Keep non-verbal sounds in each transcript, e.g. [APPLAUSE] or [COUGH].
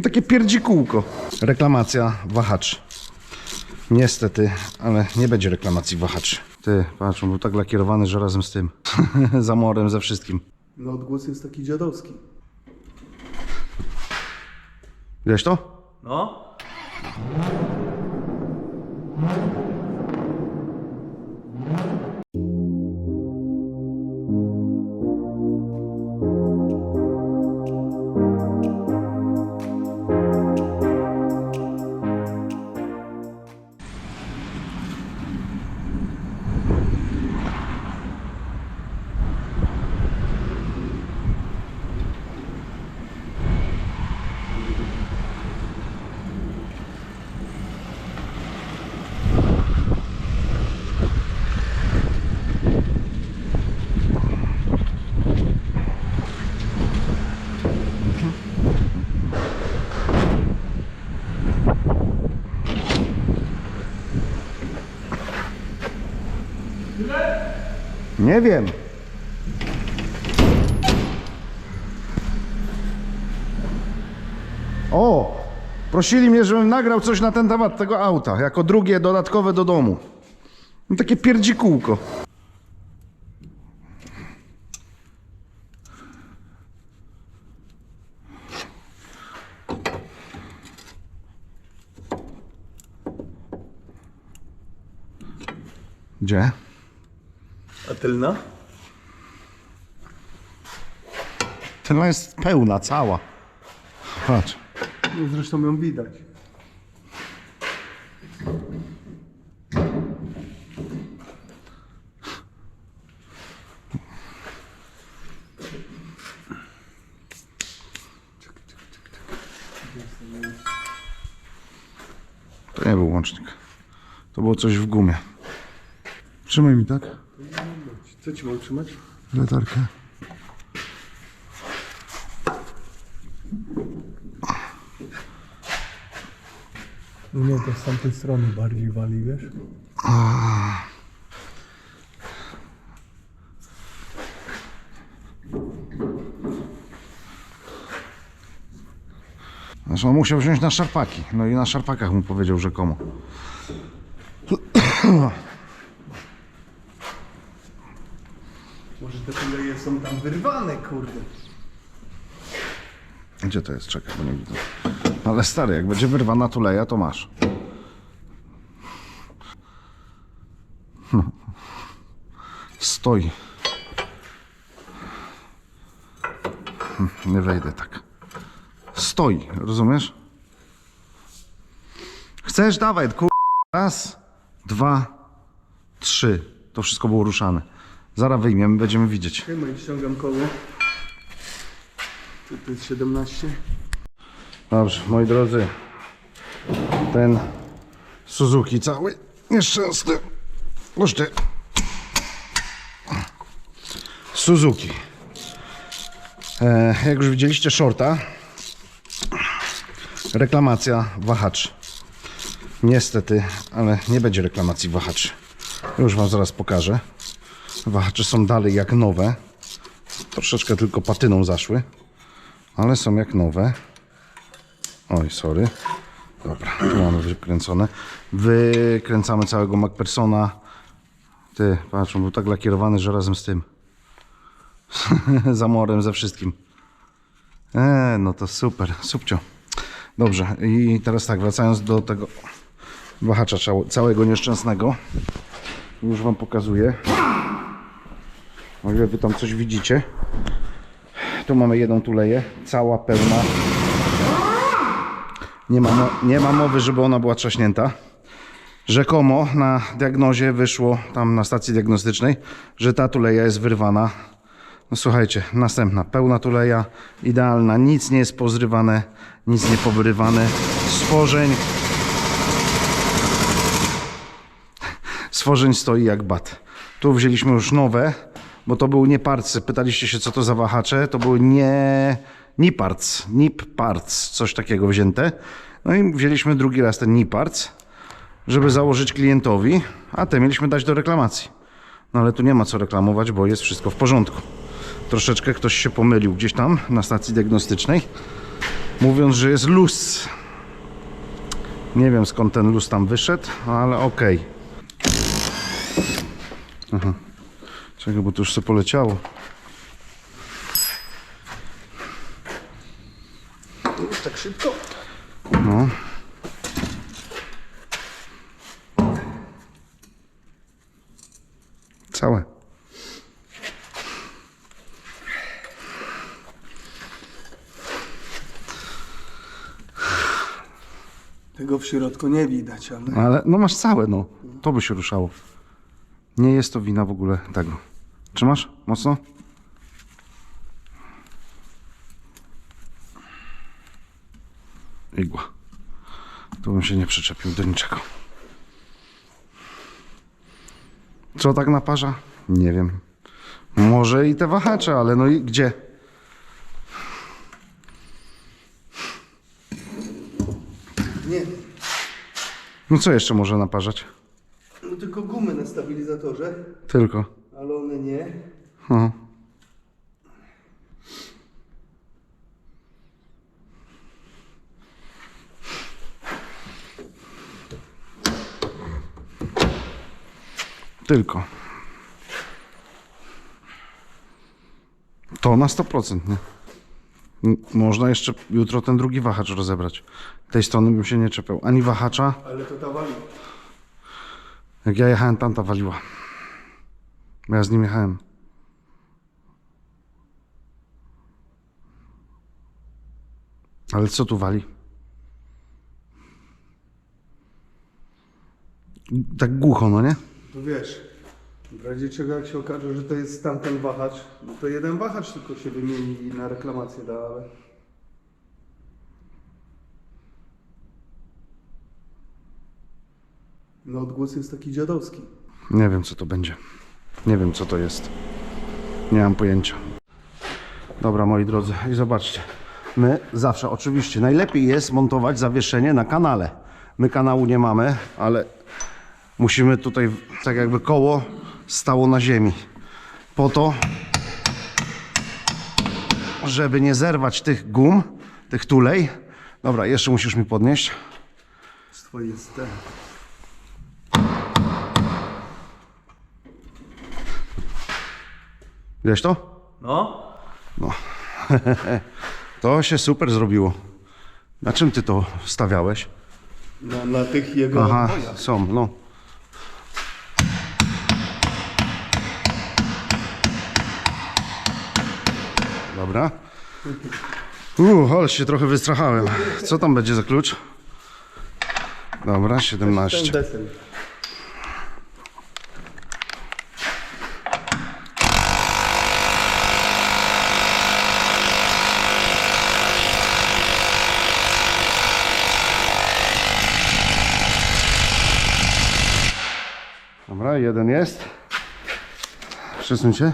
No takie pierdzikółko. Reklamacja wahaczy. Niestety, ale nie będzie reklamacji wahaczy. Ty, patrz, on był tak lakierowany, że razem z tym. [LAUGHS] Zamorem, ze wszystkim. No odgłos jest taki dziadowski. Wiesz to? No. Nie wiem. O! Prosili mnie, żebym nagrał coś na ten temat tego auta, jako drugie dodatkowe do domu. No takie pierdzikółko. Gdzie? A tylna? Ten jest pełna, cała. Patrz. No zresztą ją widać. To nie był łącznik. To było coś w gumie. Trzymaj mi, tak? Co ci mam trzymać? Latarkę. No nie, to z tamtej strony bardziej wali, wiesz? Znaczy on musiał wziąć na szarpaki. No i na szarpakach mu powiedział rzekomo. [CLEARS THROAT] Może te koleje są tam wyrwane, kurde. Gdzie to jest? Czekaj, bo nie widzę. Ale stary, jak będzie wyrwana tuleja, to masz. [LAUGHS] Stoi. Nie wejdę tak. Stoi, rozumiesz? Chcesz? Dawaj, kur... Raz, dwa, trzy. To wszystko było ruszane. Zaraz wyjmiemy, będziemy widzieć. Chyba ściągam koło. To, to jest 17. Dobrze, moi drodzy, ten Suzuki cały nieszczęsny. Puszczę. Suzuki. E, jak już widzieliście shorta, reklamacja wahaczy. Niestety, ale nie będzie reklamacji wahaczy. Już wam zaraz pokażę. Wahacze są dalej jak nowe. Troszeczkę tylko patyną zaszły, ale są jak nowe. Oj, sorry. Dobra, tu mamy wykręcone. Wykręcamy całego MacPersona. Ty, patrz, on był tak lakierowany, że razem z tym. [LAUGHS] Zamorem, ze wszystkim. E, no to super, subcio. Dobrze, i teraz tak, wracając do tego wahacza cał- całego nieszczęsnego. Już wam pokazuję. O ile wy tam coś widzicie. Tu mamy jedną tuleję, cała pełna. Nie ma, nie ma mowy, żeby ona była trzaśnięta. Rzekomo na diagnozie wyszło tam na stacji diagnostycznej, że ta tuleja jest wyrwana. No słuchajcie, następna, pełna tuleja, idealna, nic nie jest pozrywane, nic nie powyrywane. Stworzeń. Stworzeń stoi jak bat. Tu wzięliśmy już nowe, bo to były nie parcy. Pytaliście się, co to za wahacze. To były nie Niparts, Nip Parts, coś takiego wzięte. No i wzięliśmy drugi raz ten Niparts, żeby założyć klientowi, a te mieliśmy dać do reklamacji. No ale tu nie ma co reklamować, bo jest wszystko w porządku. Troszeczkę ktoś się pomylił gdzieś tam na stacji diagnostycznej. mówiąc, że jest luz. Nie wiem skąd ten luz tam wyszedł, ale okej. Aha. Czekaj, bo to już sobie poleciało. Już tak szybko? No. Całe. Tego w środku nie widać, ale... Ale no masz całe, no. To by się ruszało. Nie jest to wina w ogóle tego. Trzymasz? Mocno? Igła. Tu bym się nie przyczepił do niczego. Co tak naparza? Nie wiem. Może i te wahacze, ale no i gdzie? Nie, No co jeszcze może naparzać? no tylko gumy na stabilizatorze, Tylko. Ale one nie. No. Tylko. To na 100%, nie? Można jeszcze jutro ten drugi wahacz rozebrać. Tej strony bym się nie czepiał. Ani wahacza, Ale to ta wali. jak ja jechałem, tamta waliła. Bo ja z nim jechałem. Ale co tu wali? Tak głucho, no nie? No wiesz, w razie czego jak się okaże, że to jest tamten wahacz, no to jeden wahacz tylko się wymieni i na reklamację da, ale... No odgłos jest taki dziadowski. Nie wiem, co to będzie. Nie wiem, co to jest. Nie mam pojęcia. Dobra, moi drodzy, i zobaczcie. My zawsze, oczywiście, najlepiej jest montować zawieszenie na kanale. My kanału nie mamy, ale musimy tutaj, tak jakby koło stało na ziemi. Po to, żeby nie zerwać tych gum, tych tulej. Dobra, jeszcze musisz mi podnieść. Z. Wiesz to? No? [LAUGHS] To się super zrobiło. Na czym ty to stawiałeś? Na, na tych jego Aha, odbojach. są, no. Dobra. Uuu, ale się trochę wystrachałem. Co tam będzie za klucz? Dobra, Ten 17. Dobra, jeden jest. Przesuń się.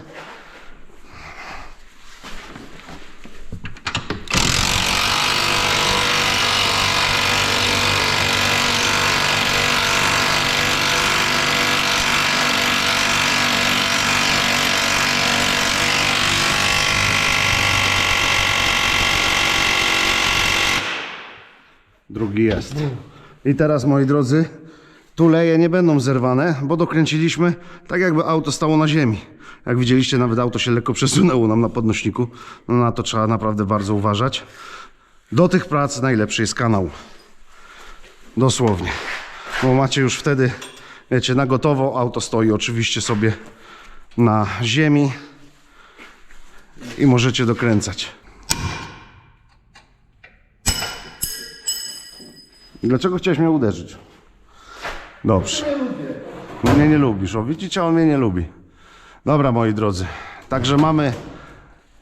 Drugi jest. I teraz, moi drodzy, tuleje nie będą zerwane, bo dokręciliśmy tak, jakby auto stało na ziemi. Jak widzieliście, nawet auto się lekko przesunęło nam na podnośniku. No na to trzeba naprawdę bardzo uważać. Do tych prac najlepszy jest kanał. Dosłownie. Bo macie już wtedy, wiecie, na gotowo. Auto stoi oczywiście sobie na ziemi i możecie dokręcać. Dlaczego chciałeś mnie uderzyć? Dobrze. No mnie nie lubisz. O, widzicie, on mnie nie lubi. Dobra, moi drodzy. Także mamy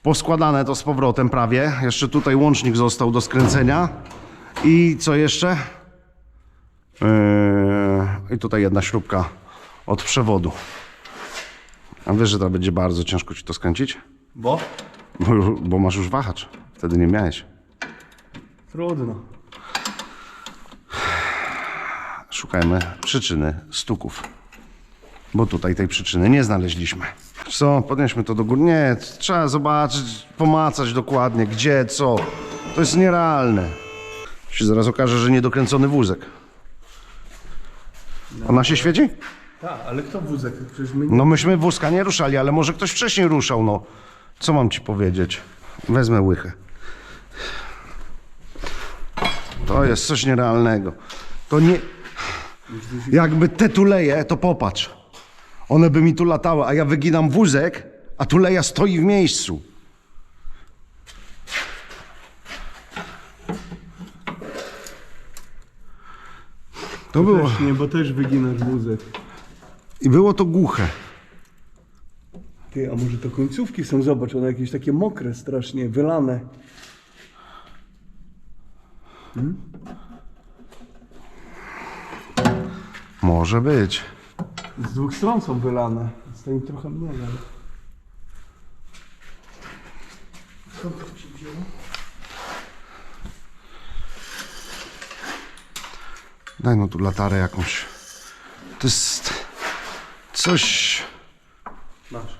poskładane to z powrotem prawie. Jeszcze tutaj łącznik został do skręcenia. I co jeszcze? Yy, I tutaj jedna śrubka od przewodu. A wiesz, że to będzie bardzo ciężko ci to skręcić? Bo? Bo, bo masz już wahacz. Wtedy nie miałeś. Trudno. Szukajmy przyczyny stuków. Bo tutaj tej przyczyny nie znaleźliśmy. Co, podnieśmy to do góry. Nie, trzeba zobaczyć, pomacać dokładnie, gdzie, co. To jest nierealne. Się zaraz okaże, że niedokręcony wózek. Ona się świeci? Tak, ale kto wózek? Przecież my... No myśmy wózka nie ruszali, ale może ktoś wcześniej ruszał, no. Co mam ci powiedzieć? Wezmę łychę. To jest coś nierealnego. To nie... Jakby te tuleje, to popatrz. One by mi tu latały, a ja wyginam wózek, a tuleja stoi w miejscu. To było... Też nie, bo też wyginasz wózek. I było to głuche. Ty, a może to końcówki są? Zobacz, one jakieś takie mokre strasznie, wylane. Może być. Z dwóch stron są wylane. To im trochę mniej, ale... Skąd to się wzięło? Daj no tu latarę jakąś. To jest coś. Masz.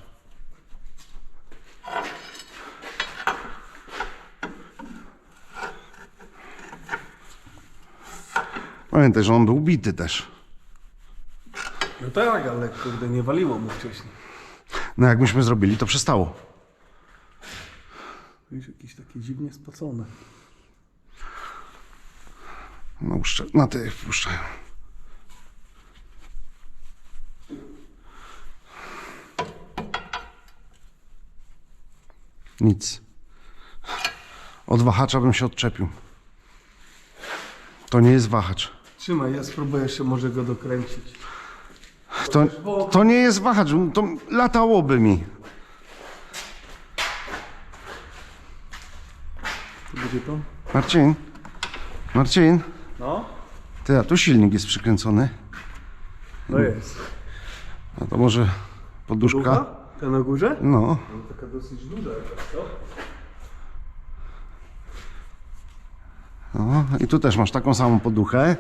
Pamiętaj, że on był bity też. No tak, ale kurde, nie waliło mu wcześniej. No jak myśmy zrobili, to przestało. Wiesz, jakieś takie dziwnie spocone. No uszcze... na ty puszczają. Nic. Od wahacza bym się odczepił. To nie jest wahacz. Trzymaj, ja spróbuję jeszcze może go dokręcić. To, to nie jest wahacz, to latałoby mi. To będzie to? Marcin, Marcin, No. ty, a tu silnik jest przykręcony. No jest. A to może poduszka? Ducha? Ta na górze? No, No, taka dosyć duża jakaś, co? no. I tu też masz taką samą poduchę.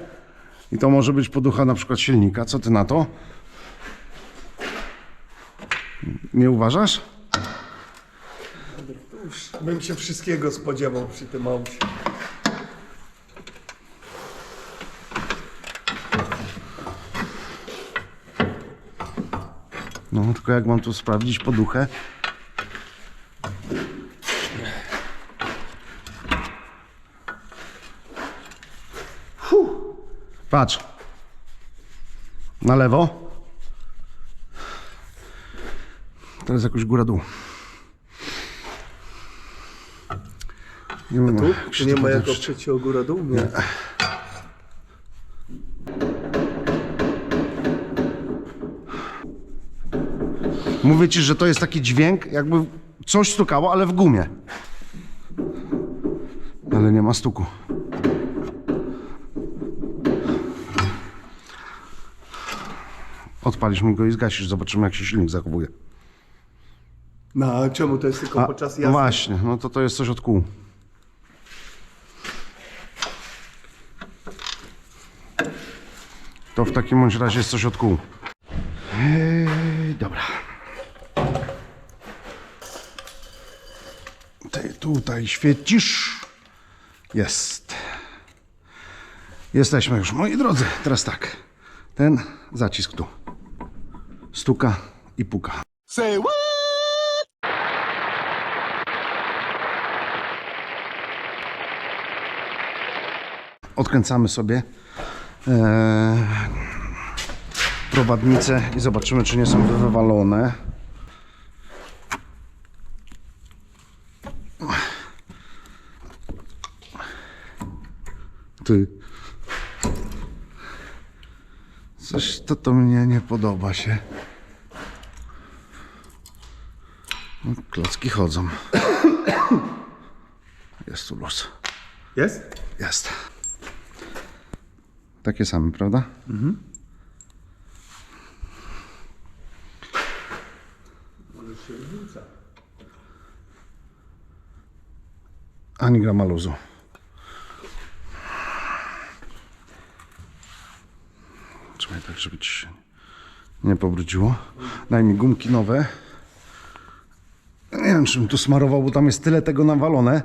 I to może być poducha na przykład silnika. Co ty na to? Nie uważasz? Już bym się wszystkiego spodziewał przy tym aucie. No, tylko jak mam tu sprawdzić poduchę? Fuh. Patrz. Na lewo. Teraz jakoś góra-dół. Nie wiem, Tu? się nie ma jak oprzeć o górę dół? Nie. Mówię ci, że to jest taki dźwięk, jakby coś stukało, ale w gumie. Ale nie ma stuku. Odpalisz mi go i zgasisz, zobaczymy jak się silnik zachowuje. No, a czemu to jest tylko A, podczas no jazdy? właśnie, no to to jest coś od kół. To w takim bądź razie jest coś od kół. Eee, dobra. Ty tutaj świecisz. Jest. Jesteśmy już, moi drodzy. Teraz tak. Ten zacisk tu. Stuka i puka. Say what? Odkręcamy sobie e, prowadnice i zobaczymy, czy nie są wywalone. Ty. Coś to, to mnie nie podoba się. No, klocki chodzą. [COUGHS] Jest tu luz. Jest? Jest. Takie same, prawda? Wrzuca. Ani grama luzu. Trzymaj tak, żeby ci się nie pobrudziło. Daj mi gumki nowe. Nie wiem, czy bym tu smarował, bo tam jest tyle tego nawalone.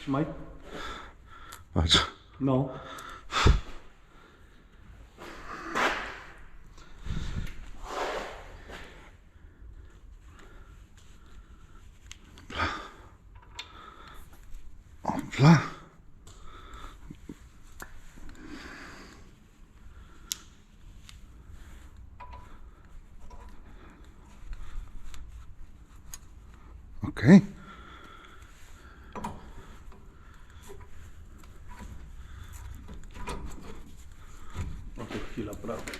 Trzymaj. Patrz. No. Dla. Okej. No to chwila, prawda.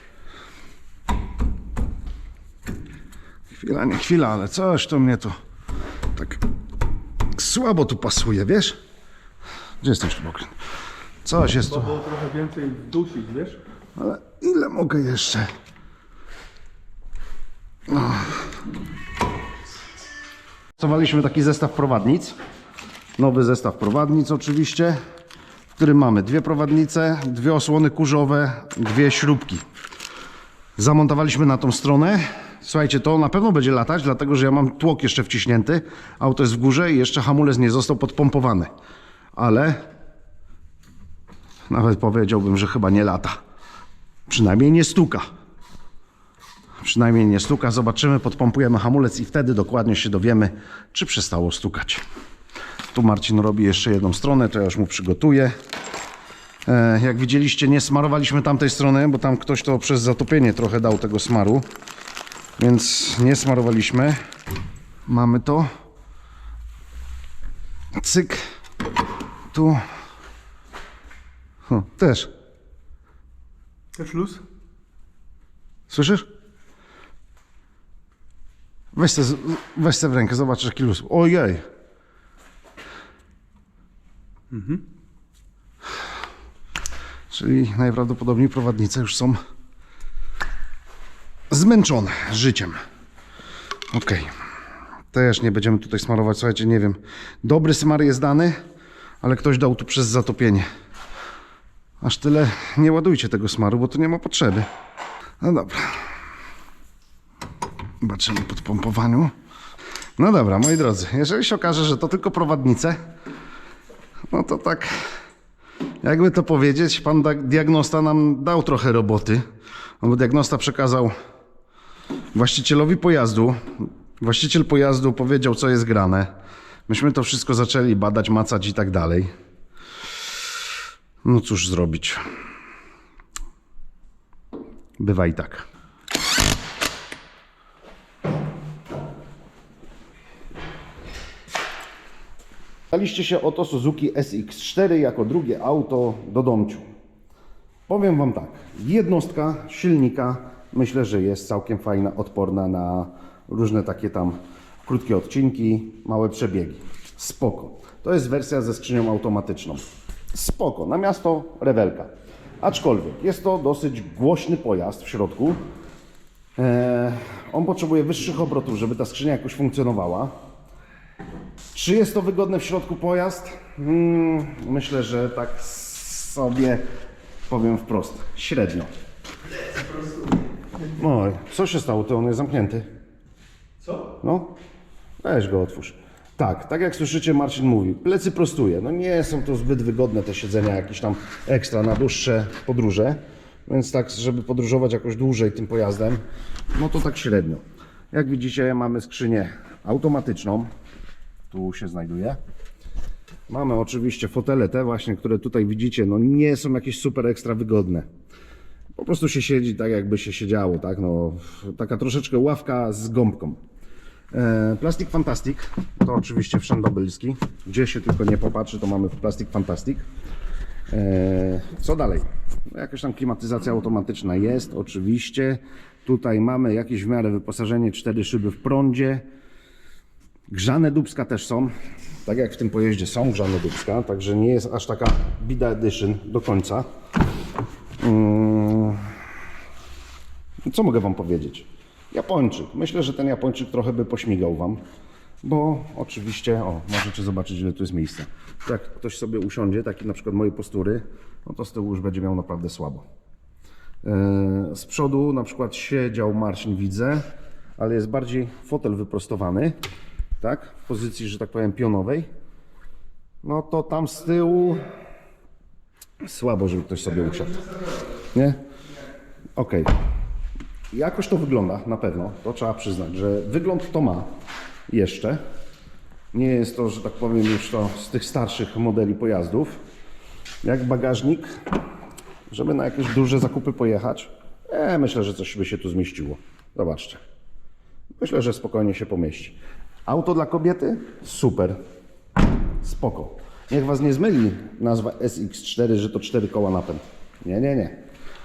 Chwila, nie chwila, ale coś to mnie to tak słabo tu pasuje, wiesz? Gdzie jest ten śrubokręt? Coś jest tu. Było trochę więcej dusić, wiesz? Ale ile mogę jeszcze? Stosowaliśmy taki zestaw prowadnic. Nowy zestaw prowadnic oczywiście, którym mamy dwie prowadnice, dwie osłony kurzowe, dwie śrubki. Zamontowaliśmy na tą stronę. Słuchajcie, to na pewno będzie latać, dlatego że ja mam tłok jeszcze wciśnięty. Auto jest w górze i jeszcze hamulec nie został podpompowany. Ale nawet powiedziałbym, że chyba nie lata. Przynajmniej nie stuka. Przynajmniej nie stuka. Zobaczymy, podpompujemy hamulec i wtedy dokładnie się dowiemy, czy przestało stukać. Tu Marcin robi jeszcze jedną stronę, to ja już mu przygotuję. E, jak widzieliście, nie smarowaliśmy tamtej strony, bo tam ktoś to przez zatopienie trochę dał tego smaru. Więc nie smarowaliśmy. Mamy to. Cyk. Tu. O, też. Też luz? Słyszysz? Weź se, weź se w rękę, zobacz jaki luz. Ojej. Czyli najprawdopodobniej prowadnice już są zmęczone życiem. Ok. Też nie będziemy tutaj smarować. Słuchajcie, nie wiem. Dobry smar jest dany, ale ktoś dał tu przez zatopienie. Aż tyle nie ładujcie tego smaru, bo tu nie ma potrzeby. No dobra. Zobaczymy po pompowaniu. No dobra, moi drodzy, jeżeli się okaże, że to tylko prowadnice, no to tak, jakby to powiedzieć, pan da- diagnosta nam dał trochę roboty. No bo diagnosta przekazał właścicielowi pojazdu. Właściciel pojazdu powiedział, co jest grane. Myśmy to wszystko zaczęli badać, macać i tak dalej. No cóż zrobić. Bywa i tak. Daliście się oto Suzuki SX4 jako drugie auto do domciu. Powiem Wam tak, jednostka silnika myślę, że jest całkiem fajna, odporna na różne takie tam krótkie odcinki, małe przebiegi. Spoko. To jest wersja ze skrzynią automatyczną. Spoko. Na miasto rewelka. Aczkolwiek jest to dosyć głośny pojazd w środku. Eee, on potrzebuje wyższych obrotów, żeby ta skrzynia jakoś funkcjonowała. Czy jest to wygodny w środku pojazd? Hmm, myślę, że tak sobie powiem wprost. Średnio. Oj, co się stało? To on jest zamknięty. Co? No, weź go otwórz. Tak, tak jak słyszycie, Marcin mówi, plecy prostuje. No nie są to zbyt wygodne te siedzenia jakieś tam ekstra na dłuższe podróże. Więc tak, żeby podróżować jakoś dłużej tym pojazdem, no to tak średnio. Jak widzicie, mamy skrzynię automatyczną. Tu się znajduje. Mamy oczywiście fotele te właśnie, które tutaj widzicie, no nie są jakieś super ekstra wygodne. Po prostu się siedzi tak, jakby się siedziało, tak? No, taka troszeczkę ławka z gąbką. E, Plastik Fantastic to oczywiście wszędobylski. Gdzie się tylko nie popatrzy, to mamy Plastik Fantastic. E, co dalej? No, jakaś tam klimatyzacja automatyczna jest, oczywiście. Tutaj mamy jakieś w miarę wyposażenie, cztery szyby w prądzie. Grzane dubska też są, tak jak w tym pojeździe są grzane dubska, także nie jest aż taka bida edition do końca. Mm. Co mogę Wam powiedzieć? Japończyk. Myślę, że ten Japończyk trochę by pośmigał Wam, bo oczywiście, o, możecie zobaczyć, ile tu jest miejsca. Jak ktoś sobie usiądzie, taki na przykład mojej postury, no to z tyłu już będzie miał naprawdę słabo. E, Z przodu na przykład siedział Marcin, widzę, ale jest bardziej fotel wyprostowany, tak, w pozycji, że tak powiem, pionowej. No to tam z tyłu Słabo, żeby ktoś sobie usiadł. Nie? Okej. Jakoś to wygląda, na pewno. To trzeba przyznać, że wygląd to ma jeszcze. Nie jest to, że tak powiem, już to z tych starszych modeli pojazdów. Jak bagażnik, żeby na jakieś duże zakupy pojechać, e, myślę, że coś by się tu zmieściło. Zobaczcie. Myślę, że spokojnie się pomieści. Auto dla kobiety? Super. Spoko. Niech Was nie zmyli nazwa SX4, że to 4 koła napęd. Nie, nie, nie.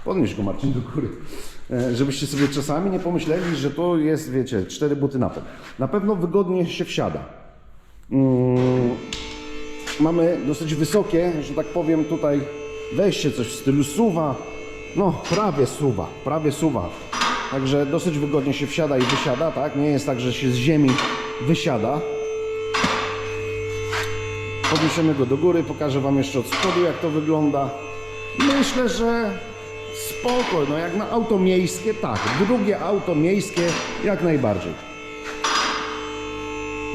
Podnieś go Marcin do góry. E, Żebyście sobie czasami nie pomyśleli, że to jest, wiecie, 4 buty napęd. Na pewno wygodnie się wsiada. Mm, mamy dosyć wysokie, że tak powiem, tutaj wejście coś w stylu suwa. No, prawie suwa, prawie suwa. Także dosyć wygodnie się wsiada i wysiada, tak? Nie jest tak, że się z ziemi wysiada. Podniesiemy go do góry, pokażę Wam jeszcze od spodu jak to wygląda. Myślę, że spoko, no jak na auto miejskie, tak. Drugie auto miejskie jak najbardziej.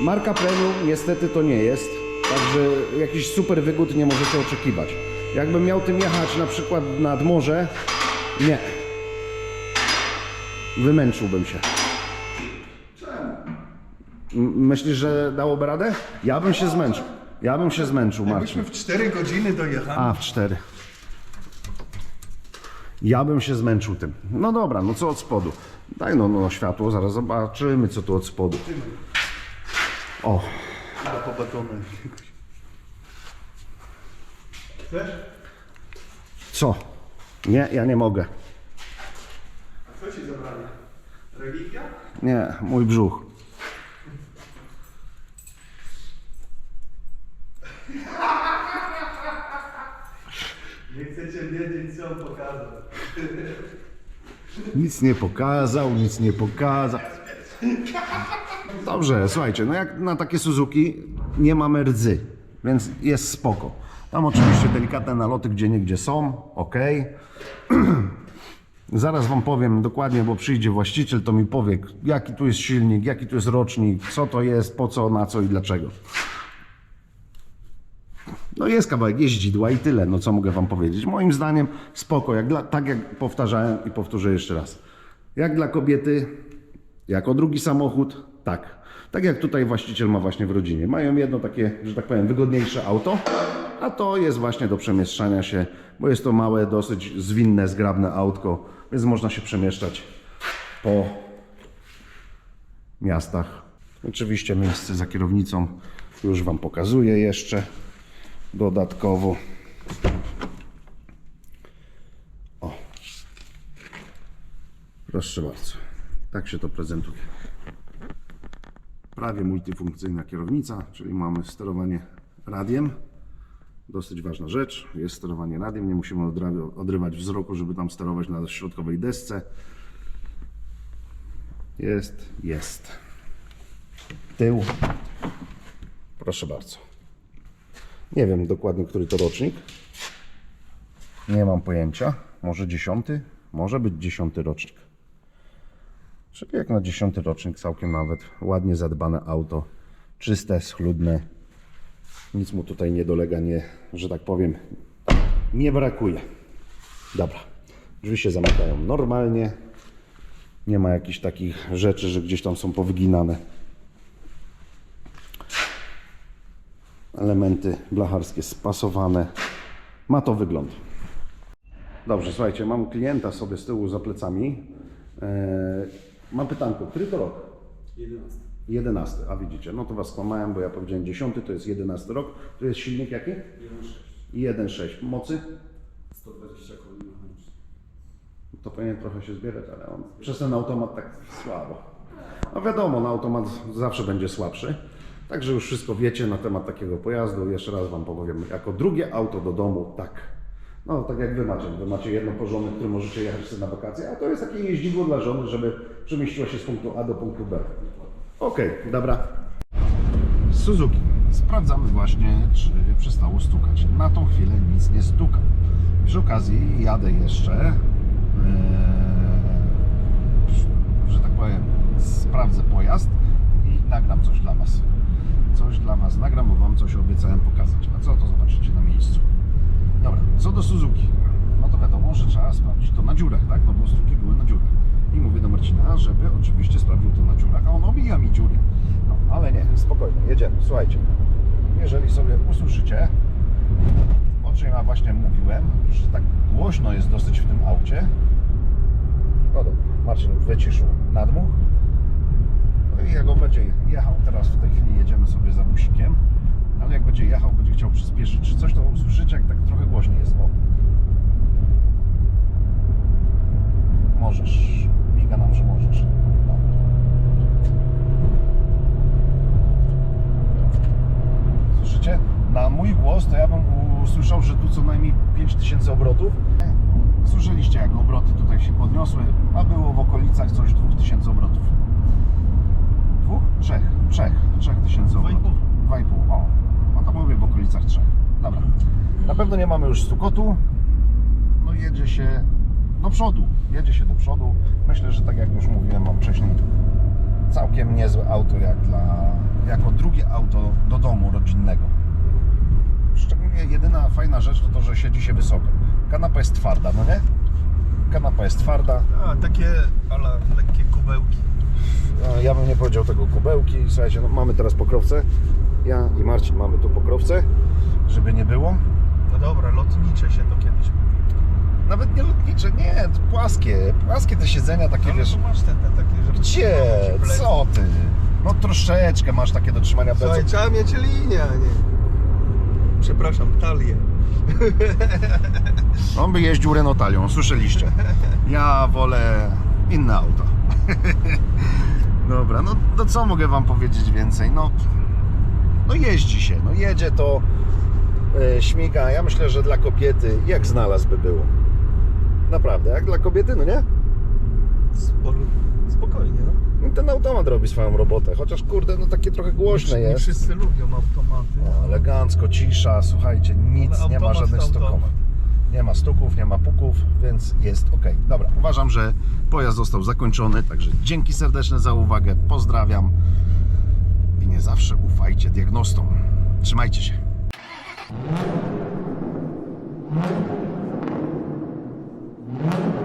Marka premium niestety to nie jest, także jakiś super wygód nie możecie oczekiwać. Jakbym miał tym jechać na przykład nad morze, nie. Wymęczyłbym się. M- Myślisz, że dałoby radę? Ja bym się zmęczył. Ja bym się zmęczył, Marcin. Myśmy w 4 godziny dojechali. A, w cztery. Ja bym się zmęczył tym. No dobra, no co od spodu? Daj no, no światło, zaraz zobaczymy co tu od spodu. O, A po batony. Chcesz? co? Nie, ja nie mogę. A co ci zabrali? Religia? Nie, mój brzuch. Nie chcecie wiedzieć, co on pokazał. Nic nie pokazał, nic nie pokazał. Dobrze, słuchajcie, no jak na takie Suzuki nie mamy rdzy, więc jest spoko. Tam oczywiście delikatne naloty gdzie niegdzie są, ok. [CLEARS THROAT] Zaraz Wam powiem dokładnie, bo przyjdzie właściciel, to mi powie, jaki tu jest silnik, jaki tu jest rocznik, co to jest, po co, na co i dlaczego. No jest kawałek jeździdła i tyle, no co mogę wam powiedzieć. Moim zdaniem spoko, jak dla, tak jak powtarzałem i powtórzę jeszcze raz. Jak dla kobiety, jako drugi samochód, tak. Tak jak tutaj właściciel ma właśnie w rodzinie. Mają jedno takie, że tak powiem, wygodniejsze auto, a to jest właśnie do przemieszczania się, bo jest to małe, dosyć zwinne, zgrabne autko, więc można się przemieszczać po miastach. Oczywiście miejsce za kierownicą już Wam pokazuję jeszcze dodatkowo. O. Proszę bardzo. Tak się to prezentuje. Prawie multifunkcyjna kierownica, czyli mamy sterowanie radiem. Dosyć ważna rzecz. Jest sterowanie radiem. Nie musimy odrywać wzroku, żeby tam sterować na środkowej desce. Jest, jest. Tył. Proszę bardzo. Nie wiem dokładnie, który to rocznik. Nie mam pojęcia. Może dziesiąty? Może być dziesiąty rocznik. Czyli jak na dziesiąty rocznik, całkiem nawet ładnie zadbane auto. Czyste, schludne. Nic mu tutaj nie dolega, nie, że tak powiem, nie brakuje. Dobra. Drzwi się zamykają normalnie. Nie ma jakichś takich rzeczy, że gdzieś tam są powyginane. Elementy blacharskie spasowane. Ma to wygląd. Dobrze, słuchajcie, mam klienta sobie z tyłu za plecami. Eee, mam pytanko, który to rok? 11. 11, a widzicie, no to Was skłamałem, bo ja powiedziałem 10, to jest 11 rok. Tu jest silnik jaki? 1,6. 1,6. Mocy? 120 koni mechanicznych. To powinien trochę się zbierać, ale on przez ten automat tak słabo. No wiadomo, na automat zawsze będzie słabszy. Także już wszystko wiecie na temat takiego pojazdu. Jeszcze raz Wam powiem, jako drugie auto do domu, tak. No tak jak Wy macie. Wy macie jedno po żony, które możecie jechać sobie na wakacje, a to jest takie jeździdło dla żony, żeby przemieściła się z punktu A do punktu B. Okej, dobra. Suzuki. Sprawdzamy właśnie, czy przestało stukać. Na tą chwilę nic nie stuka. Przy okazji jadę jeszcze, eee, że tak powiem, sprawdzę pojazd i nagram coś dla Was. Coś dla Was nagram, bo Wam coś obiecałem pokazać. A co to zobaczycie na miejscu. Dobra, co do Suzuki. No to wiadomo, że trzeba sprawdzić to na dziurach, tak? No bo Suzuki były na dziurach. I mówię do Marcina, żeby oczywiście sprawdził to na dziurach, a on omija mi dziury. No, ale nie, spokojnie, jedziemy. Słuchajcie, jeżeli sobie usłyszycie, o czym ja właśnie mówiłem, że tak głośno jest dosyć w tym aucie. No dobra, Marcin wyciszył nadmuch. No jak on będzie jechał, teraz w tej chwili jedziemy sobie za busikiem, ale jak będzie jechał, będzie chciał przyspieszyć czy coś, to usłyszycie, jak tak trochę głośniej jest. O. Możesz. Miga nam, że możesz. No. Słyszycie? Na mój głos to ja bym usłyszał, że tu co najmniej 5000 obrotów. Słyszeliście jak obroty tutaj się podniosły, a było w okolicach coś 2000 obrotów. Dwóch? Trzech. Trzech. Trzech tysięcy Dwa i obrotów. pół. Dwa i pół. O. No to mówię w okolicach trzech. Dobra. Na pewno nie mamy już stukotu. No jedzie się do przodu. Jedzie się do przodu. Myślę, że tak jak już mówiłem wam wcześniej, całkiem niezłe auto jak dla, jako drugie auto do domu rodzinnego. Szczególnie jedyna fajna rzecz to to, że siedzi się wysoko. Kanapa jest twarda, no nie? Kanapa jest twarda. A, takie ala lekkie kubełki. Ja bym nie powiedział tego kubełki. Słuchajcie, no, mamy teraz pokrowce. Ja i Marcin mamy tu pokrowce, żeby nie było. No dobra, lotnicze się to kiedyś mówi. Nawet nie lotnicze, nie, to płaskie. Płaskie te siedzenia takie, Ale wiesz... tu masz te, te takie, żeby... Gdzie? Co ty? No troszeczkę masz takie do trzymania Słuchaj, pleców. trzeba mieć linię, a nie... Przepraszam, talię. [LAUGHS] On by jeździł Renault-talią, słyszeliście. Ja wolę inne auto. [LAUGHS] Dobra, no, no co mogę wam powiedzieć więcej? No, no jeździ się, no jedzie to, śmiga. Ja myślę, że dla kobiety jak znalazł by było. Naprawdę, jak dla kobiety, no nie? Spo... Spokojnie, no. No, Ten automat robi swoją robotę, chociaż kurde, no takie trochę głośne nie, nie jest. wszyscy lubią automaty. O, elegancko, cisza, słuchajcie, nic, nie ma żadnych stuków. Nie ma stuków, nie ma puków, więc jest ok. Dobra, uważam, że pojazd został zakończony, także dzięki serdeczne za uwagę, pozdrawiam i nie zawsze ufajcie diagnostom. Trzymajcie się. Thank you.